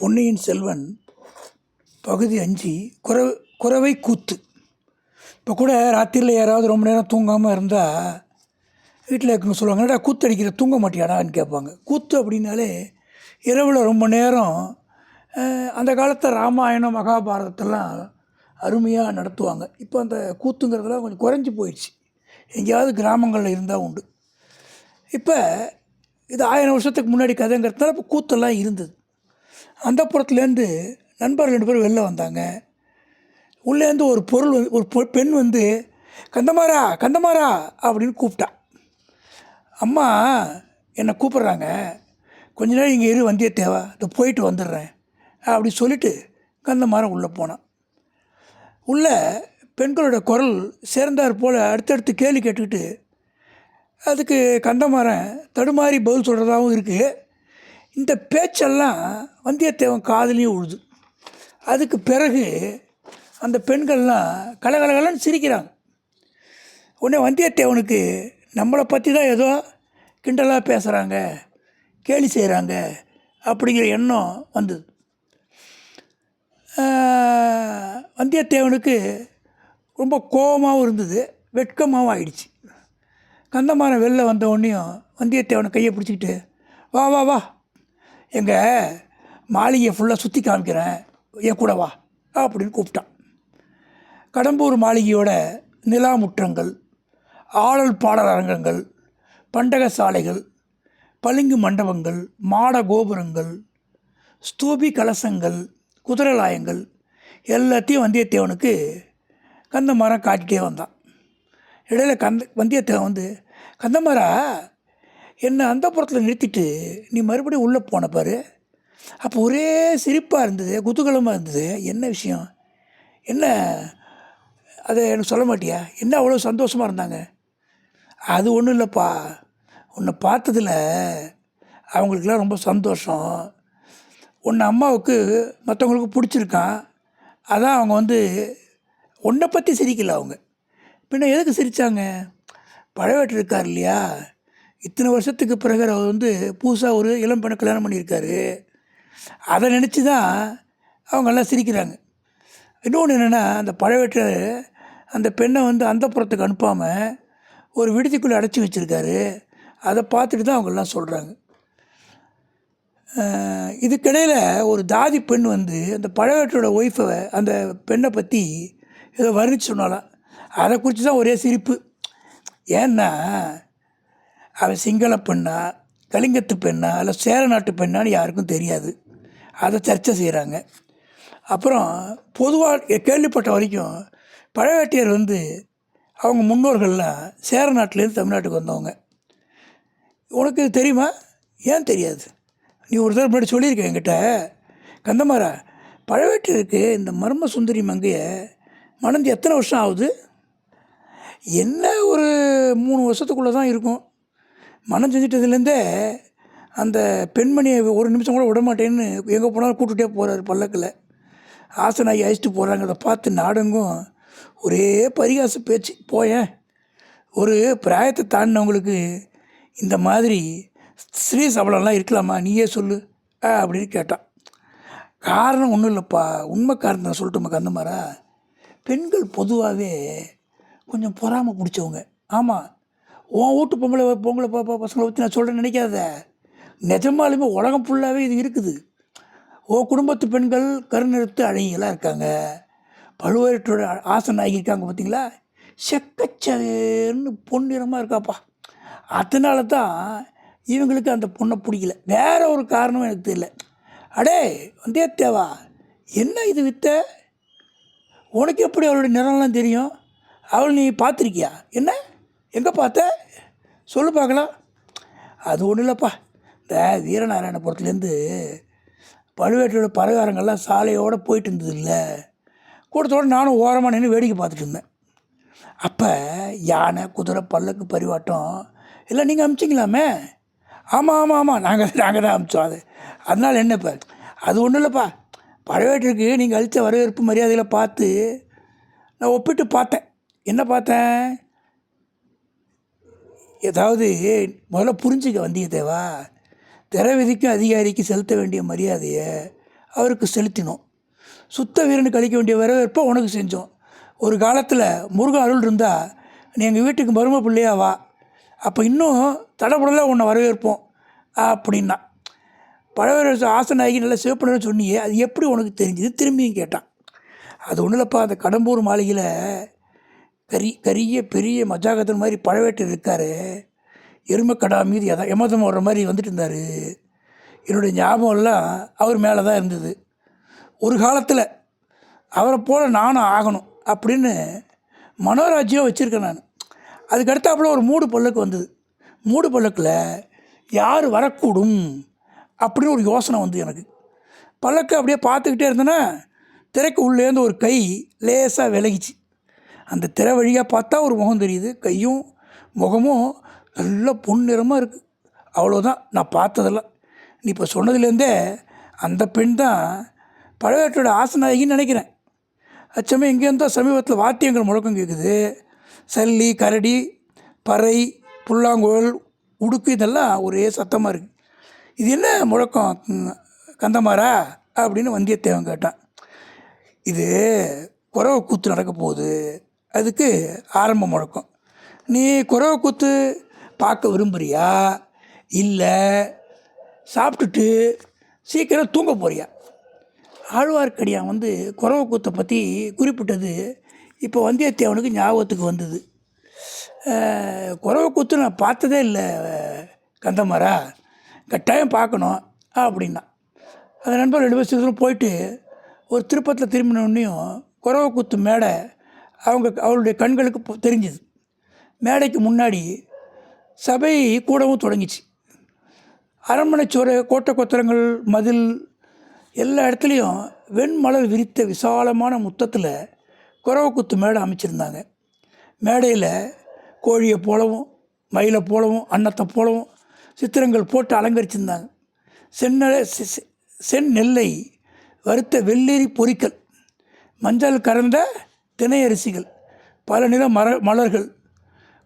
பொன்னியின் செல்வன் பகுதி அஞ்சு குற குறவை கூத்து. இப்போ கூட ராத்திரியில் யாராவது ரொம்ப நேரம் தூங்காமல் இருந்தால் வீட்டில் இருக்கவங்க சொல்லுவாங்க. என்னடா கூத்து அடிக்கிற தூங்க மாட்டியாடான்னு கேட்பாங்க. கூத்து அப்படின்னாலே இரவில் ரொம்ப நேரம் அந்த காலத்தில் ராமாயணம் மகாபாரதத்தெல்லாம் அருமையாக நடத்துவாங்க. இப்போ அந்த கூத்துங்கிறதெல்லாம் கொஞ்சம் குறைஞ்சி போயிடுச்சு. எங்கேயாவது கிராமங்களில் இருந்தால் உண்டு. இப்போ இது ஆயிரம் வருஷத்துக்கு முன்னாடி கதைங்கிறதுனால இப்போ கூத்தெல்லாம் இருந்தது. அந்த புறத்துலேருந்து நண்பர்கள் ரெண்டு பேரும் வெளில வந்தாங்க. உள்ளேருந்து ஒரு பொருள் வந்து ஒரு பொ- பெண் வந்து கந்தமாரா கந்தமாரா அப்படின்னு கூப்பிட்டா. அம்மா என்னை கூப்பிட்றாங்க. கொஞ்ச நேரம் இங்கே இரு வந்தியத்தேவா இதை போயிட்டு வந்துடுறேன். அப்படி சொல்லிட்டு கந்தமாரம் உள்ளே போனான். உள்ளே பெண்களோட குரல் சேர்ந்தார் போல் அடுத்தடுத்து கேள்வி கேட்டுக்கிட்டு அதுக்கு கந்தமாரன் தடுமாறி பதில் சொல்கிறதாகவும் இருக்குது இந்த பேச்செல்லாம் வந்தியத்தேவன் காதுலேயும் உழுது. அதுக்கு பிறகு அந்த பெண்கள்லாம் கலகலகலன்னு சிரிக்கிறாங்க. உடனே வந்தியத்தேவனுக்கு நம்மளை பற்றி தான் ஏதோ கிண்டலாக பேசுகிறாங்க கேலி செய்கிறாங்க அப்படிங்கிற எண்ணம் வந்தது. வந்தியத்தேவனுக்கு ரொம்ப கோபமாகவும் இருந்தது வெட்கமாகவும் ஆயிடுச்சு. கந்தமாரம் வெளில வந்த உடனேயும் வந்தியத்தேவனை கையை பிடிச்சிக்கிட்டு வா வா வா எங்கள் மாளிகையை ஃபுல்லாக சுற்றி காமிக்கிறேன். என் கூட வா அப்படின்னு கூப்பிட்டான். கடம்பூர் மாளிகையோட நிலாமுற்றங்கள் ஆடல் பாடல் அரங்கங்கள் பண்டக சாலைகள் பளிங்கு மண்டபங்கள் மாட கோபுரங்கள் ஸ்தூபி கலசங்கள் குதிரலாயங்கள் எல்லாத்தையும் வந்தியத்தேவனுக்கு கந்தமரம் காட்டிகிட்டே வந்தான். இடையில கந்த வந்தியத்தேவன் வந்து கந்தமரா என்னை அந்த புறத்தில் நிறுத்திட்டு நீ மறுபடியும் உள்ளே போன பாரு. அப்போ ஒரே சிரிப்பாக இருந்தது குதூகலமாக இருந்தது. என்ன விஷயம்? என்ன? அதை எனக்கு சொல்ல மாட்டியா? என்ன அவ்வளோ சந்தோஷமாக இருந்தாங்க? அது ஒன்றும் இல்லைப்பா. உன்னை பார்த்ததில் அவங்களுக்கெல்லாம் ரொம்ப சந்தோஷம். உன்னை அம்மாவுக்கு மற்றவங்களுக்கு பிடிச்சிருக்கான். அதான் அவங்க வந்து உன்னை பற்றி சிரிக்கல அவங்க. பின்ன எதுக்கு சிரித்தாங்க பழவேட்டு இருக்கார் இல்லையா? இத்தனை வருஷத்துக்கு பிறகு அவர் வந்து புதுசாக ஒரு இளம் பெண்ணை கல்யாணம் பண்ணியிருக்காரு. அதை நினச்சி தான் அவங்க எல்லாம் சிரிக்கிறாங்க. இன்னொன்று என்னென்னா அந்த பழவேட்டர் அந்த பெண்ணை வந்து அந்த புறத்துக்கு அனுப்பாமல் ஒரு விடுதிக்குள்ளே அடைச்சி வச்சுருக்காரு. அதை பார்த்துட்டு தான் அவங்கெல்லாம் சொல்கிறாங்க இதுக்கிடையில் ஒரு தாதி பெண் வந்து அந்த பழவேற்றோட ஒய்ஃபை அந்த பெண்ணை பற்றி ஏதோ வர்ணித்து சொன்னாலாம் அதை குறித்து தான் ஒரே சிரிப்பு. ஏன்னா அவள் சிங்கள பெண்ணா கலிங்கத்து பெண்ணா இல்லை சேர நாட்டு பெண்ணான்னு யாருக்கும் தெரியாது. அதை சர்ச்சை செய்கிறாங்க அப்புறம் பொதுவாக கேள்விப்பட்ட வரைக்கும் பழவேட்டையர் வந்து அவங்க முன்னோர்கள்லாம் சேர நாட்டிலேருந்து தமிழ்நாட்டுக்கு வந்தவங்க. உனக்கு இது தெரியுமா? ஏன் தெரியாது? நீ ஒரு தடவை முன்னாடி சொல்லியிருக்க என்கிட்ட. கந்தமாரா பழவேட்டியருக்கு இந்த மர்ம சுந்தரி மங்கையை மணந்து எத்தனை வருஷம் ஆகுது? என்ன ஒரு மூணு வருஷத்துக்குள்ளே தான் இருக்கும். மனம் செஞ்சிட்டதுலேருந்தே அந்த பெண்மணியை ஒரு நிமிஷம் கூட விட மாட்டேன்னு எங்கே போனாலும் கூட்டுகிட்டே போகிறாரு பல்லக்கில். ஆசனாகி அழைச்சிட்டு போகிறாங்க அதை பார்த்து நாடெங்கும் ஒரே பரிகாச பேச்சு. போயேன் ஒரு பிராயத்தை தாண்டினவங்களுக்கு இந்த மாதிரி ஸ்ரீ சபலம்லாம் இருக்கலாமா? நீயே சொல்லு ஆ அப்படின்னு கேட்டான். காரணம் ஒன்றும் இல்லைப்பா உண்மை காரணம் நான் சொல்லட்டுமா கந்தமாரா பெண்கள் பொதுவாகவே கொஞ்சம் பொறாமை பிடிச்சவங்க. ஆமாம் உன் வீட்டு பொம்பளை பொங்கலை பசங்களை பற்றி நான் சொல்கிறேன்னு நினைக்காத. நிஜமாலுமே உலகம் ஃபுல்லாகவே இது இருக்குது. ஓ குடும்பத்து பெண்கள் கருநிறுத்து அழகிகளாக இருக்காங்க. பழுவேற்றோட ஆசன் ஆகியிருக்காங்க பார்த்தீங்களா? செக்கச்சேர்னு பொன்னிறமாக இருக்காப்பா. அதனால தான் இவங்களுக்கு அந்த பொண்ணை பிடிக்கல. வேற ஒரு காரணமும் எனக்கு தெரியல. அடே தேவா என்ன இது வித்த? உனக்கு எப்படி அவளுடைய நிறம்லாம் தெரியும்? அவள் நீ பார்த்துருக்கியா? என்ன? எங்கே பார்த்த? சொல்லு பார்க்கலாம். அது ஒன்றும் இல்லைப்பா. இந்த வீரநாராயணபுரத்துலேருந்து பழுவேட்டரோட பரகாரங்கள்லாம் சாலையோடு போயிட்டு இருந்தது இல்லை கூட்டத்தோடு நானும் ஓரமாக நின்று வேடிக்கை பார்த்துட்டு இருந்தேன். அப்போ யானை குதிரை பல்லக்கு பரிவாட்டம் எல்லாம் நீங்கள் அமிச்சிங்களாமே? ஆமாம் ஆமாம் ஆமாம் நாங்கள் நாங்கள் தான் அமிச்சோம் அது. அதனால் என்ன இப்போ? அது ஒன்றும் இல்லைப்பா. பழவேட்டருக்கு நீங்கள் அளித்த வரவேற்பு மரியாதையில் பார்த்து நான் ஒப்பிட்டு பார்த்தேன். என்ன பார்த்தேன்? ஏதாவது முதல்ல புரிஞ்சுக்க வந்தியத்தேவா திரை விதிக்கும் அதிகாரிக்கு செலுத்த வேண்டிய மரியாதையை அவருக்கு செலுத்தினோம். சுத்த வீரனுக்கு அளிக்க வேண்டிய வரவேற்பை உனக்கு செஞ்சோம். ஒரு காலத்தில் முருகன் அருள் இருந்தால் நீ எங்கள் வீட்டுக்கு மரும பிள்ளையா வா. அப்போ இன்னும் தடபுடலாக உன்னை வரவேற்போம் அப்படின்னா. பழவரசு ஆசனாகி நல்ல சிவப்புன்னு சொன்னியே அது எப்படி உனக்கு தெரிஞ்சுது? திரும்பியும் கேட்டான். அது ஒன்றும் இல்லைப்பா அந்த கடம்பூர் மாளிகையில் கரி கரிய பெரிய மஜாகத்தன் மாதிரி பழவேட்டர் இருக்கார். எருமக்கடா மீது எதா எமதம் வர்ற மாதிரி வந்துட்டு இருந்தார். என்னுடைய ஞாபகம் எல்லாம் அவர் மேலே தான் இருந்தது. ஒரு காலத்தில் அவரை போல் நானும் ஆகணும் அப்படின்னு மனோராஜ்யம் வச்சுருக்கேன் நான். அதுக்கு அடுத்தாப்புல ஒரு மூடு பல்லக்கு வந்தது. மூடு பல்லக்கில் யார் வரக்கூடும் அப்படின்னு ஒரு யோசனை வந்து எனக்கு. பல்லக்கு அப்படியே பார்த்துக்கிட்டே இருந்தேன்னா திரைக்கு உள்ளேருந்து ஒரு கை லேசாக விலகிச்சு. அந்த திரை வழியாக பார்த்தா ஒரு முகம் தெரியுது. கையும் முகமும் நல்லா பொன்னிறமாக இருக்குது அவ்வளோதான் நான் பார்த்ததெல்லாம். நீ இப்போ சொன்னதுலேருந்தே அந்த பெண் தான் பழவேட்டோட ஆசநாயகின்னு நினைக்கிறேன். அச்சமே இங்கேருந்தோ சமீபத்தில் வாத்தியங்கள் முழக்கம் கேட்குது சல்லி கரடி பறை புல்லாங்குழல் உடுக்கு இதெல்லாம் ஒரே சத்தமாக இருக்குது இது என்ன முழக்கம்? கந்தமாரா அப்படின்னு வந்தியத்தேவன் கேட்டான். இது குறவை கூத்து நடக்க போகுது. அதுக்கு ஆரம்ப முழக்கம். நீ குறவை கூத்து பார்க்க விரும்புறியா? இல்லை சாப்பிட்டுட்டு சீக்கிரம் தூங்க போறியா? ஆழ்வார்க்கடியான் வந்து குறவை கூத்தை பற்றி குறிப்பிட்டது இப்போ வந்தியத்தேவனுக்கு ஞாபகத்துக்கு வந்தது. குறவை கூத்து நான் பார்த்ததே இல்லை கந்தமாரா கட்டாயம் பார்க்கணும் அப்படின்னா. அந்த நண்பர் ரெண்டு பேர் சீக்கிரம் போயிட்டு ஒரு திருப்பத்தில் திரும்பினோடனையும் குறவை கூத்து மேடை அவங்க அவளுடைய கண்களுக்கு தெரிஞ்சுது. மேடைக்கு முன்னாடி சபை கூடவும் தொடங்கிச்சு. அரண்மனை கோட்டை கொத்தரங்கள் மதில் எல்லா இடத்துலையும் வெண்மலர் விரித்த விசாலமான முத்தத்தில் குறவக்குத்து மேடை அமைச்சிருந்தாங்க. மேடையில் கோழியை போலவும் மயிலை போலவும் அன்னத்தை போலவும் சித்திரங்கள் போட்டு அலங்கரிச்சிருந்தாங்க. செந்நெ செ- செ- செந்நெல்லை வறுத்த வெள்ளேரி பொறிக்கல். மஞ்சள் கறந்த தினை அரிசிகள் பல நிற மர மலர்கள்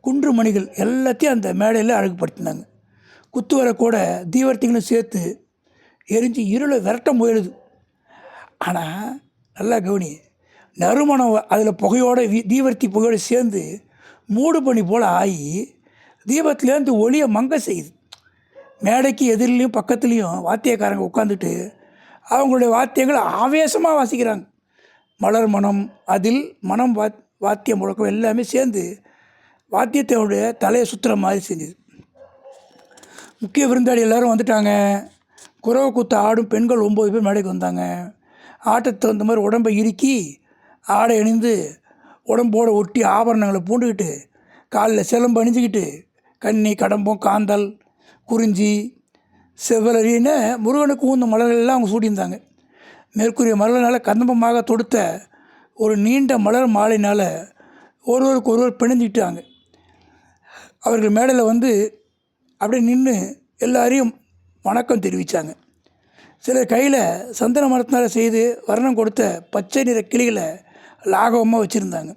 குன்று மணிகள் எல்லாத்தையும் அந்த மேடையில் அழகுபடுத்தினாங்க. குத்துவரை கூட தீவர்த்திகளும் சேர்த்து எரிஞ்சு இருளை விரட்ட முயலுது. ஆனால் நல்லா கவனி நறுமணம் அதில் புகையோட வீ தீவர்த்தி புகையோடு சேர்ந்து மூடு பணி போல் ஆகி தீபத்துலேருந்து ஒளியை மங்க செய்யுது. மேடைக்கு எதிரிலையும் பக்கத்துலேயும் வாத்தியக்காரங்க உட்காந்துட்டு அவங்களுடைய வாத்தியங்களை ஆவேசமாக வாசிக்கிறாங்க. மலர் மனம் அதில் மனம் வா வாத்திய முழக்கம் எல்லாமே சேர்ந்து வாத்தியத்தினுடைய தலையை சுற்றுற மாதிரி செஞ்சுது. முக்கிய விருந்தாளி எல்லோரும் வந்துட்டாங்க. குறவை குத்து ஆடும் பெண்கள் ஒம்பது பேர் மேடைக்கு வந்தாங்க. ஆட்டத்துக்கு தகுந்த மாதிரி உடம்பை இறுக்கி ஆடை அணிந்து உடம்போட ஒட்டி ஆபரணங்களை பூண்டுக்கிட்டு காலில் சிலம்பு அணிஞ்சிக்கிட்டு கன்னி கடம்பம் காந்தல் குறிஞ்சி செவ்வலரின்னு முருகனுக்கு ஊந்த மலர்கள் எல்லாம் அவங்க சூட்டியிருந்தாங்க மேற்கூறிய மலர்களால் கந்தம்பமாக தொடுத்த ஒரு நீண்ட மலர் மாலைனால் ஒருவருக்கு ஒருவர் பிணைஞ்சிக்கிட்டாங்க. அவர்கள் மேடையில் வந்து அப்படியே நின்று எல்லாரையும் வணக்கம் தெரிவித்தாங்க சிலர் கையில் சந்தன மரத்தினால் செய்து வர்ணம் கொடுத்த பச்சை நிற கிளிகளை லாகவமாக வச்சுருந்தாங்க.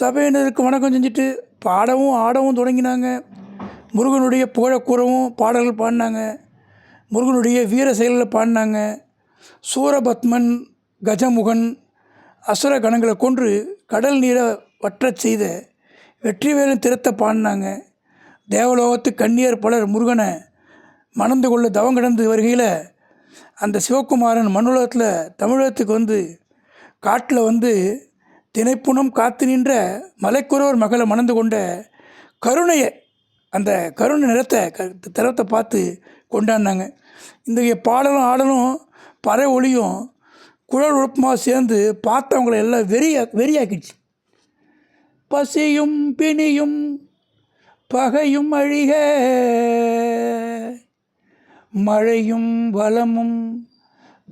சபையினருக்கு வணக்கம் செஞ்சுட்டு பாடவும் ஆடவும் தொடங்கினாங்க. முருகனுடைய புகழக்கூறவும் பாடல்கள் பாடினாங்க. முருகனுடைய வீர செயல்களை பாடினாங்க. சூரபத்மன் கஜமுகன் அசுர கணங்களை கொன்று கடல் நீரை வற்றச் செய்த வெற்றிவேலன் திறத்தை பாடினாங்க. தேவலோகத்து கண்ணியர் பலர் முருகனை மணந்து கொள்ள தவம் கிடந்து வருகையில் அந்த சிவகுமாரன் மண்ணுலகத்தில் தமிழகத்துக்கு வந்து காட்டில் வந்து தினைப்புணம் காத்து நின்ற மலைக்குறவர் மகளை மணந்து கொண்ட கருணையை அந்த கருணை நிறத்தை க திறத்தை பார்த்து கொண்டாடினாங்க. இந்த பாடலும் ஆடலும் பறை ஒளியும் குழல் உழுப்புமாக சேர்ந்து பார்த்தவங்களை எல்லாம் வெறியா வெறியாக்கிடுச்சு. பசியும் பிணியும் பகையும் அழிக. மழையும் வளமும்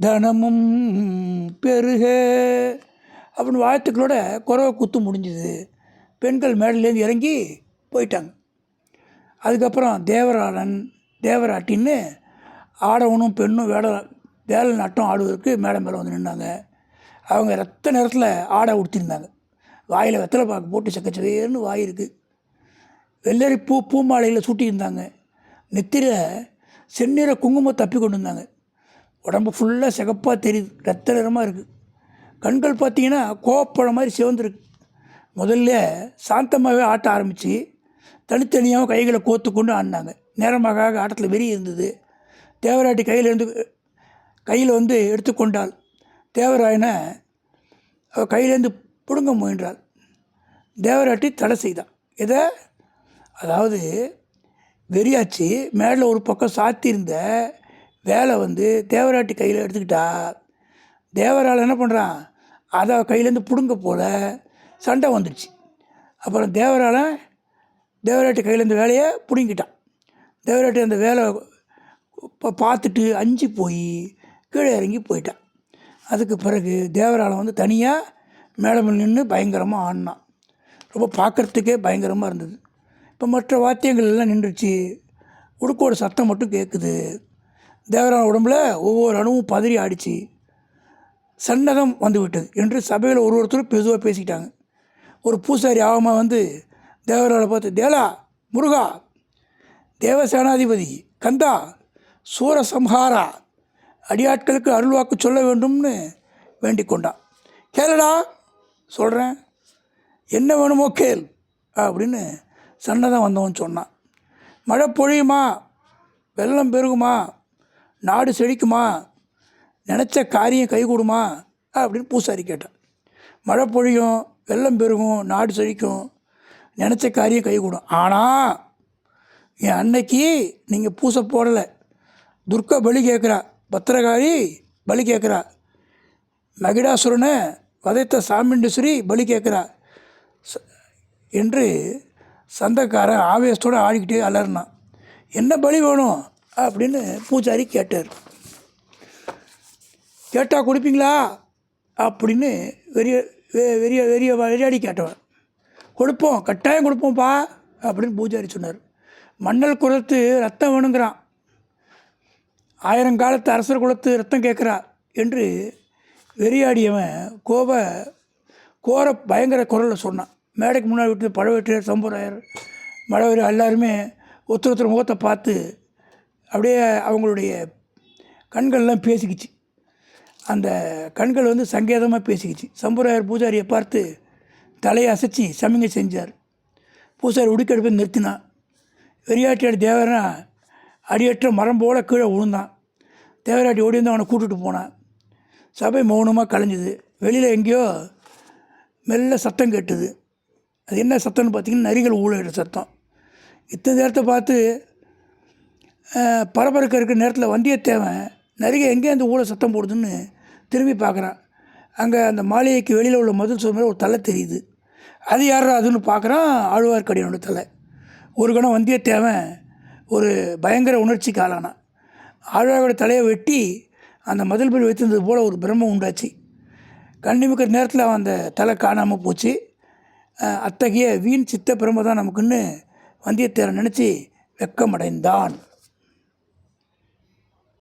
தனமும் பெருக. அப்படின்னு வாழ்த்துக்களோட குறவை குத்து முடிஞ்சுது. பெண்கள் மேடையிலேருந்து இறங்கி போயிட்டாங்க. அதுக்கப்புறம் தேவராளன் தேவராட்டின்னு ஆடவனும் பெண்ணும் வேட வேலை நட்டம் ஆடுவதற்கு மேடை மேலே வந்து நின்னாங்க. அவங்க ரத்த நேரத்தில் ஆடை உடுத்திருந்தாங்க. வாயில் வெத்தலை பாக்கு போட்டு சக்கச்சவேர்னு வாய் இருக்குது வெள்ளரி பூ பூமாலையில் சூட்டியிருந்தாங்க நெத்திர செந்நிற குங்குமம் தப்பி கொண்டு இருந்தாங்க உடம்பு ஃபுல்லாக சிகப்பாக தெரியுது. ரத்த நிறமாக இருக்குது கண்கள் பார்த்தீங்கன்னா கோவப்பழம் மாதிரி சிவந்திருக்கு. முதல்ல சாந்தமாகவே ஆட்ட ஆரம்பித்து தனித்தனியாக கைகளை கோத்து கொண்டு ஆடினாங்க. நேரமாக ஆக ஆட்டத்தில் வெறி இருந்தது. தேவராட்டி கையில் இருந்து கையில் வந்து எடுத்துக்கொண்டாள். தேவராயனை அவள் கையிலேருந்து பிடுங்க முயன்றாள். தேவராட்டி தடை செய்தான் இதை அதாவது வெறியாச்சு மேலே ஒரு பக்கம் சாத்தியிருந்த வேலை வந்து தேவராட்டி கையில் எடுத்துக்கிட்டா தேவரால் என்ன பண்ணுறான் அதை கையிலேருந்து பிடுங்க போல சண்டை வந்துடுச்சு. அப்புறம் தேவரால் தேவராட்டி கையிலேருந்து வேலையை பிடுங்கிட்டான். தேவராட்டி அந்த வேலை பார்த்துட்டு அஞ்சு போய் கீழே இறங்கி போயிட்டான் அதுக்கு பிறகு தேவராளம் வந்து தனியாக மேலே நின்று பயங்கரமாக ஆடினான். ரொம்ப பார்க்குறதுக்கே பயங்கரமாக இருந்தது. இப்போ மற்ற வாத்தியங்கள் எல்லாம் நின்றுச்சு. உடுக்கோட சத்தம் மட்டும் கேட்குது தேவராள உடம்புல ஒவ்வொரு அணுவும் பதறி ஆடிச்சு. சன்னதம் வந்து விட்டது என்று சபையில் ஒரு ஒருத்தரும் பெதுவாக பேசிக்கிட்டாங்க ஒரு பூசாரி ஆகமாக வந்து தேவராளை பார்த்து தேலா முருகா தேவசேனாதிபதி கந்தா சூரசம்ஹாரா அடியாட்களுக்கு அருள்வாக்கு சொல்ல வேண்டும்னு வேண்டிக் கொண்டான் கேளடா சொல்கிறேன் என்ன வேணுமோ கேள் அப்படின்னு சன்னதம் வந்தவன் சொன்னான். மழை பொழியுமா? வெள்ளம் பெருகுமா? நாடு செழிக்குமா? நினச்ச காரியம் கைகூடுமா அப்படின்னு பூசாரி கேட்டான். மழை பொழியும் வெள்ளம் பெருகும் நாடு செழிக்கும் நினச்ச காரியம் கைகூடும் ஆனால் என் அன்னைக்கு நீங்கள் பூசை போடலை. துர்கா பலி கேட்குறா பத்திரகாளி பலி கேட்குறா. மகிடாசுரனை வதைத்த சாமிண்டீஸ்வரி பலி கேட்குறா. ச- என்று சந்தக்காரன் ஆவேசத்தோடு ஆடிக்கிட்டே அலறினான். என்ன பலி வேணும்? அப்படின்னு பூஜாரி கேட்டார். கேட்டால் கொடுப்பீங்களா? அப்படின்னு வெறிய வெ- வெறிய வெறிய வெறியாடி கேட்டவன். கொடுப்போம் கட்டாயம் கொடுப்போம்ப்பா அப்படின்னு பூஜாரி சொன்னார். மண்ணல் குரத்து ரத்தம் வேணுங்கிறான். ஆயிரங்காலத்து அரசர் குலத்து ரத்தம் கேட்குறா என்று வெறியாடியவன் கோப கோர பயங்கர குரலில் சொன்னான். மேடைக்கு முன்னாடி விட்டு பழவேற்றையர் சம்புராயர் மழவர் எல்லாருமே ஒருத்தர் ஒருத்தர் முகத்தை பார்த்து அப்படியே அவங்களுடைய கண்கள்லாம் பேசிக்கிச்சு. அந்த கண்கள் வந்து சங்கேதமாக பேசிக்கிச்சு. சம்புராயர் பூஜாரியை பார்த்து தலையை அசைச்சி சமிங்கை செஞ்சார். பூசாரி உடுக்கெடுப்பை நிறுத்தினான். வெறியாட்டியாடி தேவரனா அடியற்ற மரம் போல் கீழே விழுந்தான். தேவராட்டி ஓடி வந்து அவனை கூட்டுட்டு போனான். சபை மௌனமாக கலைஞ்சுது. வெளியில் எங்கேயோ மெல்ல சத்தம் கேட்டுது. அது என்ன சத்தம்னு பார்த்தீங்கன்னா நரிகள் ஊழிடுற சத்தம். இத்தனை நேரத்தை பார்த்து பரபரக்க இருக்கிற நேரத்தில் வந்தியத்தேவன் நரிகை எங்கே அந்த ஊழல் சத்தம் போடுதுன்னு திரும்பி பார்க்குறான். அங்கே அந்த மாளிகைக்கு வெளியில் உள்ள மதில் சுவர் ஒரு தலை தெரியுது. அது யாரா அதுன்னு பார்க்குறான் ஆழ்வார்க்கடியனோட தலை. ஒரு கணம் வந்தியத்தேவன் ஒரு பயங்கர உணர்ச்சிக்கு ஆளானான் ஆழ்வாரோட தலையை வெட்டி அந்த மதில் மேல் வைத்திருந்தது போல் ஒரு பிரம்மம் உண்டாச்சு. கண்ணிமிக்கிற நேரத்தில் அவன் அந்த தலை காணாமல் போச்சு. அத்தகைய வீண் சித்த பிரம்ம தான் நமக்குன்னு வந்தியத்தேவன் நினச்சி வெக்கமடைந்தான்.